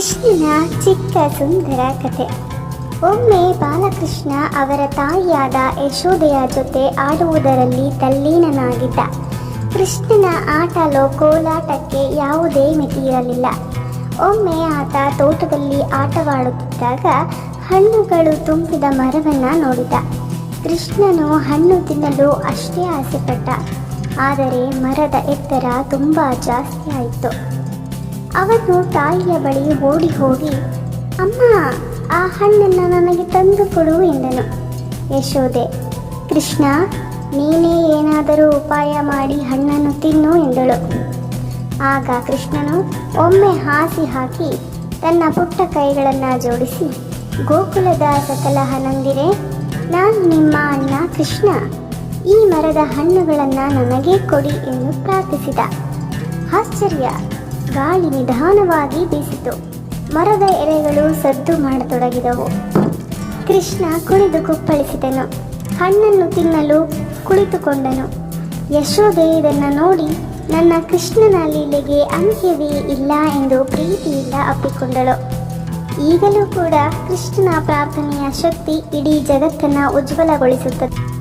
ಕೃಷ್ಣನ ಚಿಕ್ಕ ಸುಂದರ ಕಥೆ. ಒಮ್ಮೆ ಬಾಲಕೃಷ್ಣ ಅವರ ತಾಯಿಯಾದ ಯಶೋದೆಯ ಜೊತೆ ಆಡುವುದರಲ್ಲಿ ತಲ್ಲೀನನಾಗಿದ್ದ. ಕೃಷ್ಣನ ಆಟ ಲೋಕೋಲಾಟಕ್ಕೆ ಯಾವುದೇ ಮಿತಿಯಿರಲಿಲ್ಲ ಒಮ್ಮೆ ಆತ ತೋಟದಲ್ಲಿ ಆಟವಾಡುತ್ತಿದ್ದಾಗ ಹಣ್ಣುಗಳು ತುಂಬಿದ ಮರವನ್ನ ನೋಡಿದ. ಕೃಷ್ಣನು ಹಣ್ಣು ತಿನ್ನಲು ಅಷ್ಟೇ ಆಸೆಪಟ್ಟ. ಆದರೆ ಮರದ ಎತ್ತರ ತುಂಬ ಜಾಸ್ತಿ ಆಯಿತು. ಅವನು ತಾಯಿಯ ಬಳಿ ಓಡಿ ಹೋಗಿ, ಅಮ್ಮ, ಆ ಹಣ್ಣನ್ನು ನನಗೆ ತಂದು ಕೊಡು, ಎಂದನು. ಯಶೋದೆ ಕೃಷ್ಣ, ನೀನೇ ಏನಾದರೂ ಉಪಾಯ ಮಾಡಿ ಹಣ್ಣನ್ನು ತಿನ್ನು, ಎಂದಳು. ಆಗ ಕೃಷ್ಣನು ಒಮ್ಮೆ ಹಾಸಿ ಹಾಕಿ ತನ್ನ ಪುಟ್ಟ ಕೈಗಳನ್ನು ಜೋಡಿಸಿ ಗೋಕುಲದ ಸಕಲ ಹನಂದಿರೆ ನಾನು ನಿಮ್ಮ ಅಣ್ಣ ಕೃಷ್ಣ, ಈ ಮರದ ಹಣ್ಣುಗಳನ್ನು ನನಗೆ ಕೊಡಿ, ಎಂದು ಪ್ರಾರ್ಥಿಸಿದ. ಆಶ್ಚರ್ಯ! ಗಾಳಿ ನಿಧಾನವಾಗಿ ಬೀಸಿತು. ಮರದ ಎಲೆಗಳು ಸದ್ದು ಮಾಡತೊಡಗಿದವು. ಕೃಷ್ಣ ಕುಣಿದು ಕುಪ್ಪಳಿಸಿದನು. ಹಣ್ಣನ್ನು ತಿನ್ನಲು ಕುಳಿತುಕೊಂಡನು. ಯಶೋದೆ ಇದನ್ನು ನೋಡಿ ನನ್ನ ಕೃಷ್ಣನ ಲೀಲೆಗೆ ಅಂತ್ಯವೇ ಇಲ್ಲ ಎಂದು ಪ್ರೀತಿಯಿಂದ ಅಪ್ಪಿಕೊಂಡಳು. ಈಗಲೂ ಕೂಡ ಕೃಷ್ಣನ ಪ್ರಾರ್ಥನೆಯ ಶಕ್ತಿ ಇಡೀ ಜಗತ್ತನ್ನು ಉಜ್ವಲಗೊಳಿಸುತ್ತದೆ.